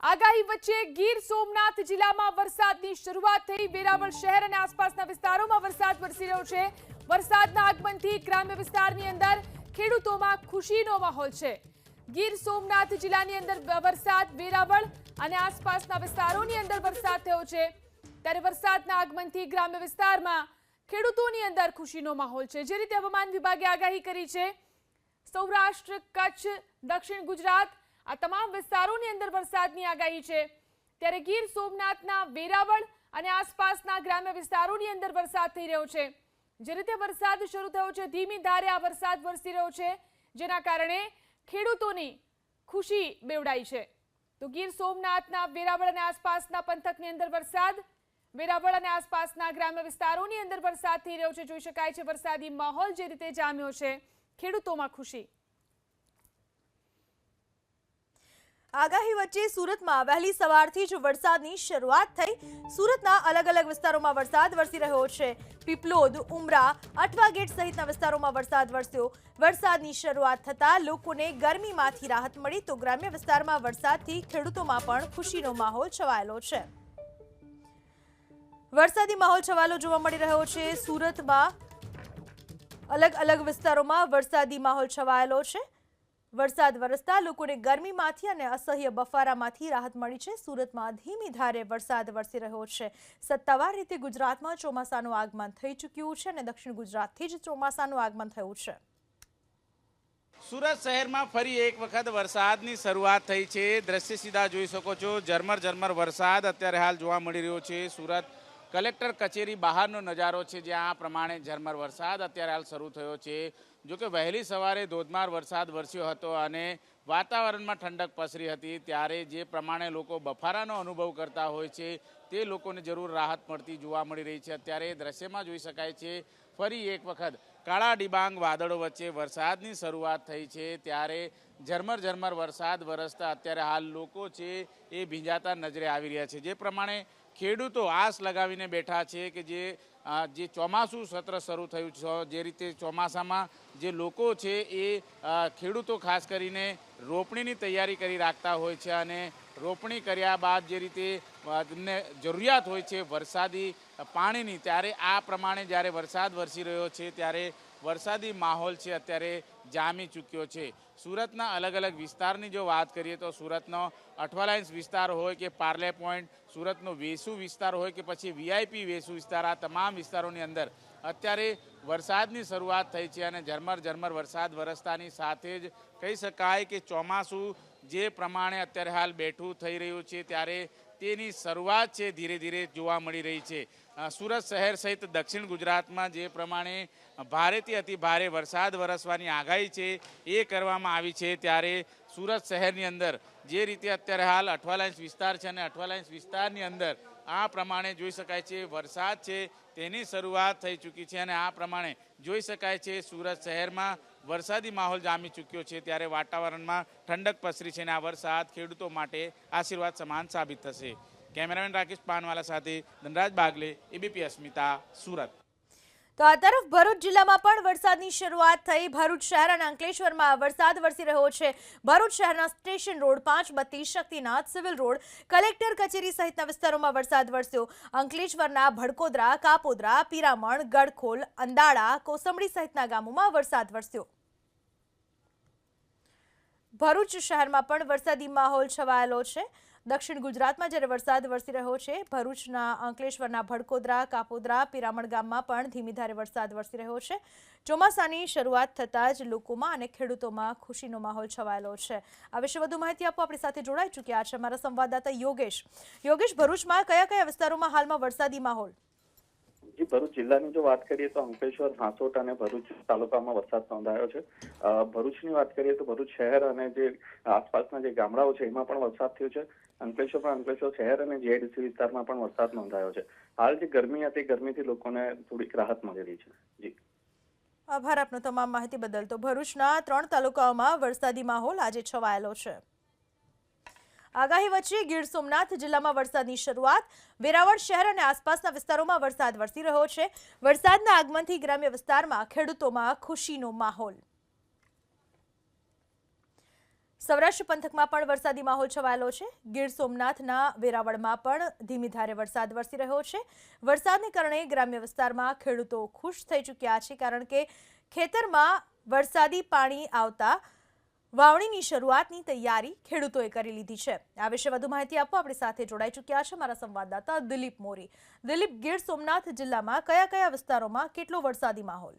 આગાહી વચ્ચે ગીર સોમનાથ જિલ્લામાં વરસાદની શરૂઆત થઈ. વેરાવળ શહેર અને આસપાસના વિસ્તારોમાં વરસાદ વરસી રહ્યો છે. વરસાદના આગમનથી ગ્રામ્ય વિસ્તારની અંદર ખેડૂતોમાં ખુશીનો માહોલ છે. ગીર સોમનાથ જિલ્લાની અંદર વરસાદ, વેરાવળ અને આસપાસના વિસ્તારોની અંદર વરસાદ થયો છે. ત્યારે વરસાદના આગમનથી ગ્રામ્ય વિસ્તારમાં ખેડૂતોની અંદર ખુશીનો માહોલ છે. જે રીતે હવામાન વિભાગે આગાહી કરી છે. સૌરાષ્ટ્ર, કચ્છ, દક્ષિણ ગુજરાત આ તમામ વિસ્તારોની અંદર વરસાદની આગાહી છે. ત્યારે ગીર સોમનાથના વેરાવળ અને આસપાસના ગ્રામ્ય વિસ્તારોની અંદર વરસાદ થઈ રહ્યો છે. જે રીતે વરસાદ શરૂ થયો છે, ધીમી ધારે આ વરસાદ વરસી રહ્યો છે, જેના કારણે ખેડૂતોની ખુશી બેવડાઈ છે. તો ગીર સોમનાથના વેરાવળ અને આસપાસના પંથકની અંદર વરસાદ, વેરાવળ અને આસપાસના ગ્રામ્ય વિસ્તારોની અંદર વરસાદ થઈ રહ્યો છે. જોઈ શકાય છે, વરસાદી માહોલ જે રીતે જામ્યો છે, ખેડૂતોમાં ખુશી. આગાહી વચ્ચે સુરતમાં વહેલી સવારથી જ વરસાદની શરૂઆત થઈ. સુરતના અલગ અલગ વિસ્તારોમાં વરસાદ વરસી રહ્યો છે. પીપલોદ, ઉમરા, અઠવા ગેટ સહિતના વિસ્તારોમાં વરસાદ વરસ્યો. વરસાદની શરૂઆત થતાં લોકોને ગરમીમાંથી રાહત મળી તો ગ્રામ્ય વિસ્તારમાં વરસાદથી ખેડૂતોમાં પણ ખુશીનો માહોલ છવાયેલો છે. વરસાદી માહોલ છવાયેલો જોવા મળી રહ્યો છે. સુરતમાં અલગ અલગ વિસ્તારોમાં વરસાદી માહોલ છવાયેલો છે. વરસાદ વરસતા લોકોને ગરમીમાંથી અને અસહ્ય બફારામાંથી રાહત મળી છે. સુરતમાં ધીમી ધારે વરસાદ વરસી રહ્યો છે. સત્તાવાર રીતે ગુજરાતમાં ચોમાસાનું આગમન થઈ ચૂક્યું છે અને દક્ષિણ ગુજરાતથી જ ચોમાસાનું આગમન થયું છે. સુરત શહેરમાં ફરી એક વખત વરસાદની શરૂઆત થઈ છે. દ્રશ્ય સીધા જોઈ શકો છો. ઝરમર ઝરમર વરસાદ અત્યારે હાલ જોવા મળી રહ્યો છે. સુરત કલેક્ટર કચેરી બહારનો નજારો છે જ્યાં આ પ્રમાણે ઝરમર વરસાદ અત્યારે હાલ શરૂ થયો છે. જો કે વહેલી સવારે ધોધમાર વરસાદ વરસ્યો હતો અને વાતાવરણમાં ઠંડક પસરી હતી. ત્યારે જે પ્રમાણે લોકો બફારાનો અનુભવ કરતા હોય છે, તે લોકોને જરૂર રાહત મળતી જોવા મળી રહી છે. અત્યારે દ્રશ્યમાં જોઈ શકાય છે, ફરી એક વખત કાળા ડિબાંગ વાદળો વચ્ચે વરસાદની શરૂઆત થઈ છે. ત્યારે ઝરમર ઝરમર વરસાદ વરસતા અત્યારે હાલ લોકો છે એ ભીંજાતા નજરે આવી રહ્યા છે. જે પ્રમાણે ખેડૂતો આસ લગાવીને બેઠા છે કે જે જે ચોમાસું સત્ર શરૂ થયું છે, જે રીતે ચોમાસામાં જે લોકો છે એ ખેડૂતો ખાસ કરીને રોપણીની તૈયારી કરી રાખતા હોય છે અને રોપણી કર્યા બાદ જે રીતે તેમને જરૂરિયાત હોય છે વરસાદી પાણીની, ત્યારે આ પ્રમાણે જ્યારે વરસાદ વરસી રહ્યો છે ત્યારે વરસાદી માહોલ છે, અત્યારે જામી ચૂક્યો છે. સુરતના અલગ અલગ વિસ્તારની જો વાત કરીએ તો સુરતનો અઠવાલાઇન્સ વિસ્તાર હોય કે પાર્લે પોઈન્ટ, સુરતનો વેસુ વિસ્તાર હોય કે પછી વીઆઈપી વેસુ વિસ્તાર, આ તમામ વિસ્તારોની અંદર અત્યારે વરસાદની શરૂઆત થઈ છે અને ઝરમર ઝરમર વરસાદ વરસતાની સાથે જ કહી શકાય કે ચોમાસું જે પ્રમાણે અત્યારે હાલ બેઠું થઈ રહ્યું છે, ત્યારે તેની શરૂઆત છે, ધીરે ધીરે જોવા મળી રહી છે. સુરત શહેર સહિત દક્ષિણ ગુજરાતમાં જે પ્રમાણે ભારેથી અતિ ભારે વરસાદ વરસવાની આગાહી છે, એ કરવામાં આવી છે ત્યારે સુરત શહેરની અંદર જે રીતે અત્યારે હાલ અઠવાલાઇન્સ વિસ્તાર છે અને અઠવાલાઇન્સ વિસ્તારની અંદર આ પ્રમાણે જોઈ શકાય છે, વરસાદ છે, તેની શરૂઆત થઈ ચૂકી છે અને આ પ્રમાણે જોઈ શકાય છે સુરત શહેરમાં વરસાદી માહોલ જામી ચૂક્યો છે ત્યારે વાતાવરણમાં ઠંડક પસરી છે અને આ વરસાદ ખેડૂતો માટે આશીર્વાદ સમાન સાબિત થશે. કેમેરામેન રાકેશ પાનવાલા સાથે ધનરાજ બાગલે, એબીપી અસ્મિતા, સુરત. તો આ તરફ ભરૂચ જિલ્લામાં પણ વરસાદની શરૂઆત થઈ. ભરૂચ શહેર અને અંકલેશ્વરમાં વરસાદ વરસી રહ્યો છે. ભરૂચ શહેરના સ્ટેશન રોડ પાંચ, બત્રીસ, શક્તિનાથ, સિવિલ રોડ, કલેક્ટર કચેરી સહિતના વિસ્તારોમાં વરસાદ વરસ્યો. અંકલેશ્વરના ભડકોદરા, કાપોદરા, પીરામણ, ગડખોલ, અંદાળા, કોસંબડી સહિતના ગામોમાં વરસાદ વરસ્યો. ભરૂચ શહેરમાં પણ વરસાદી માહોલ છવાયેલો છે. દક્ષિણ ગુજરાતમાં જ્યારે વરસાદ વરસી રહ્યો છે, ભરૂચના અંકલેશ્વરના ભડકોદરા, કાપોદરા, પિરામણ ગામમાં પણ ધીમી ધારે વરસાદ વરસી રહ્યો છે. ચોમાસાની શરૂઆત થતાં જ લોકોમાં અને ખેડૂતોમાં ખુશીનો માહોલ છવાયેલો છે. આ વિશે વધુ માહિતી આપો. આપણી સાથે જોડાઈ ચૂક્યા છે અમારા સંવાદદાતા યોગેશ. યોગેશ, ભરૂચમાં કયા કયા વિસ્તારોમાં હાલમાં વરસાદી માહોલ? જી, ભરૂચ જિલ્લાની જો વાત કરીએ તો અંકલેશ્વર હાંસોટ અને ભરૂચ તાલુકામાં વરસાદ નોંધાયો છે. ભરૂચની વાત કરીએ તો ભરૂચ શહેર અને જે આસપાસના જે ગામડાઓ છે, એમાં પણ વરસાદ થયો છે. અંકલેશ્વરમાં અંકલેશ્વર શહેર અને જીઆઈડીસી વિસ્તારમાં પણ વરસાદ નોંધાયો છે. હાલ જે ગરમી હતી, ગરમીથી લોકોને થોડીક રાહત મળી રહી છે. જી. આભાર આપનો તમામ માહિતી બદલ. તો ભરૂચના ત્રણ તાલુકાઓમાં વરસાદી માહોલ આજે છવાયેલો છે. આગાહી વચ્ચે ગીર સોમનાથ જિલ્લામાં વરસાદની શરૂઆત. વેરાવળ શહેર અને આસપાસના વિસ્તારોમાં વરસાદ વરસી રહ્યો છે. વરસાદના આગમનથી ગ્રામ્ય વિસ્તારમાં ખેડૂતોમાં ખુશીનો માહોલ. સૌરાષ્ટ્ર પંથકમાં પણ વરસાદી માહોલ છવાયેલો છે. ગીર સોમનાથના વેરાવળમાં પણ ધીમી ધારે વરસાદ વરસી રહ્યો છે. વરસાદને કારણે ગ્રામ્ય વિસ્તારમાં ખેડૂતો ખુશ થઈ ચૂક્યા છે કારણ કે ખેતરમાં વરસાદી પાણી આવતા વાવણીની શરૂઆતની તૈયારી ખેડૂતોએ કરી લીધી છે. આ વિશે વધુ માહિતી આપવા આપણી સાથે જોડાઈ ચૂક્યા છે મારા સંવાદદાતા દિલીપ મોરી. દિલીપ, ગીર સોમનાથ જિલ્લામાં કયા કયા વિસ્તારોમાં કેટલો વરસાદી માહોલ?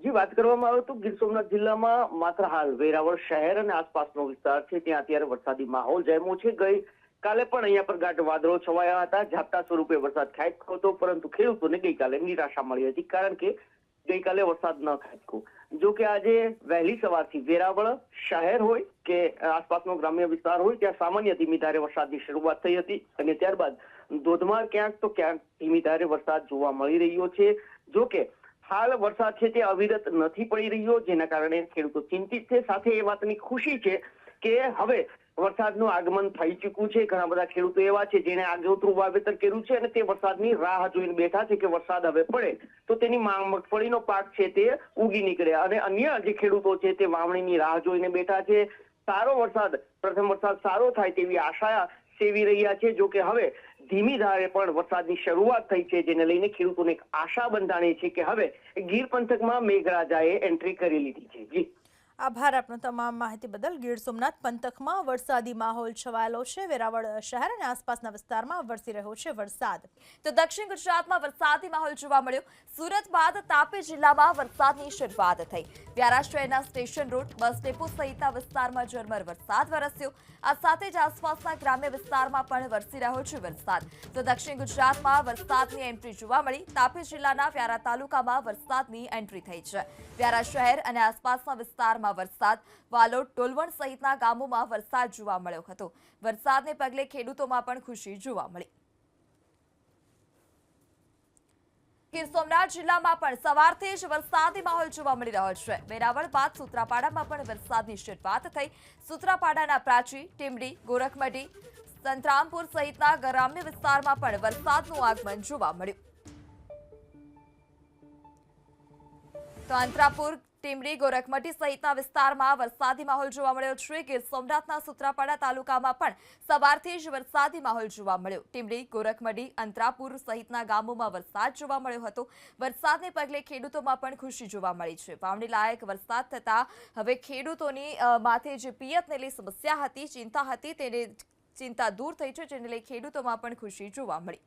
જી વાત કરવામાં આવે તો ગીર સોમનાથ જિલ્લામાં માત્ર હાલ વેરાવળ શહેર અને આસપાસનો વિસ્તાર છે, ત્યાં અત્યારે વરસાદી માહોલ જામ્યો છે. ગઈ કાલે પણ અહીંયા પર ગાઢ વાદળો છવાયા હતા. ઝાપટા સ્વરૂપે વરસાદ ખાબક્યો હતો, પરંતુ ખેડૂતોને ગઈકાલે નિરાશા મળી હતી, કારણ કે ગઈકાલે વરસાદ ન ખાબક્યો. જો કે આજે વહેલી સવારથી વેરાવળ શહેર હોય કે આસપાસનો ગ્રામ્ય વિસ્તાર હોય, ત્યાં સામાન્ય ધીમી ધારે વરસાદની શરૂઆત થઈ હતી અને ત્યારબાદ ધોધમાર ક્યાંક તો ક્યાંક ધીમી ધારે વરસાદ જોવા મળી રહ્યો છે. જો કે હાલ વરસાદ છે તે અવિરત નથી પડી રહ્યો, જેના કારણે ખેડૂતો ચિંતિત છે. સાથે એ વાતની ખુશી છે કે હવે વરસાદનું આગમન થઈ ચૂક્યું છે. ઘણા બધા ખેડૂતો એવા છે જેને આગોતરું વાવેતર કર્યું છે અને તે વરસાદની રાહ જોઈને બેઠા છે કે વરસાદ હવે પડે. તો તેની માંગ મગફળીનો પાક છે તે ઉગી નીકળે અને અન્ય જે ખેડૂતો છે તે વાવણીની રાહ જોઈને બેઠા છે. સારો વરસાદ, પ્રથમ વરસાદ સારો થાય તેવી આશા સેવી રહ્યા છે. જો કે હવે ધીમી ધારે પણ વરસાદની શરૂઆત થઈ છે, જેને લઈને ખેડૂતોને એક આશા બંધાણી છે કે હવે ગીર પંથકમાં મેઘરાજાએ એન્ટ્રી કરી લીધી છે. જી. આભાર. આપનો તમામ માહિતી બદલ ગીર સોમનાથ પંથકમાં વરસાદી માહોલ છવાયેલો છે. વેરાવળ શહેર અને આસપાસના વિસ્તારમાં વરસી રહ્યો છે વરસાદ. તો દક્ષિણ ગુજરાતમાં વરસાદી માહોલ જોવા મળ્યો. સુરત બાદ તાપી જિલ્લામાં વરસાદની શરૂઆત થઈ. વ્યારા શહેરના સ્ટેશન રોડ બસ ડેપો સહિતના વિસ્તારમાં ઝરમર વરસાદ વરસ્યો. આ સાથે જ આસપાસના ગ્રામ્ય વિસ્તારમાં પણ વરસી રહ્યો છે વરસાદ. તો દક્ષિણ ગુજરાતમાં વરસાદની એન્ટ્રી જોવા મળી. તાપી જિલ્લાના વ્યારા તાલુકામાં વરસાદની એન્ટ્રી થઈ છે. વ્યારા શહેર અને આસપાસના વિસ્તારમાં વરસાદ, વાલોડ ટોલવણ સહિતના ગામોમાં વરસાદ જોવા મળ્યો હતો. વરસાદને પગલે ખેડૂતોમાં પણ ખુશી જોવા મળી. ગીર સોમનાથ જિલ્લામાં પણ સવારથી જ વરસાદી માહોલ જોવા મળી રહ્યો છે. વેરાવળ બાદ સુત્રાપાડામાં પણ વરસાદની શરૂઆત થઈ. સુત્રાપાડાના પ્રાચી, ટીમડી, ગોરખમઢી, સંતરામપુર સહિતના ગ્રામ્ય વિસ્તારમાં પણ વરસાદનું આગમન જોવા મળ્યું. તો અંતરાપુર ટીમડી ગોરખમઢી સહિતના વિસ્તારમાં વરસાદી માહોલ જોવા મળ્યો છે ગીર સોમનાથના સુત્રાપાડા તાલુકામાં પણ સવારથી જ વરસાદી માહોલ જોવા મળ્યો. ટીમડી ગોરખમઢી, અંતરાપુર સહિતના ગામોમાં વરસાદ જોવા મળ્યો હતો. વરસાદને પગલે ખેડૂતોમાં પણ ખુશી જોવા મળી છે. વાવણી લાયક વરસાદ થતા હવે ખેડૂતોની માથે જે પિયતને લઈ સમસ્યા હતી, ચિંતા હતી, તેને ચિંતા દૂર થઈ છે, જેને લઈ ખેડૂતોમાં પણ ખુશી જોવા મળી.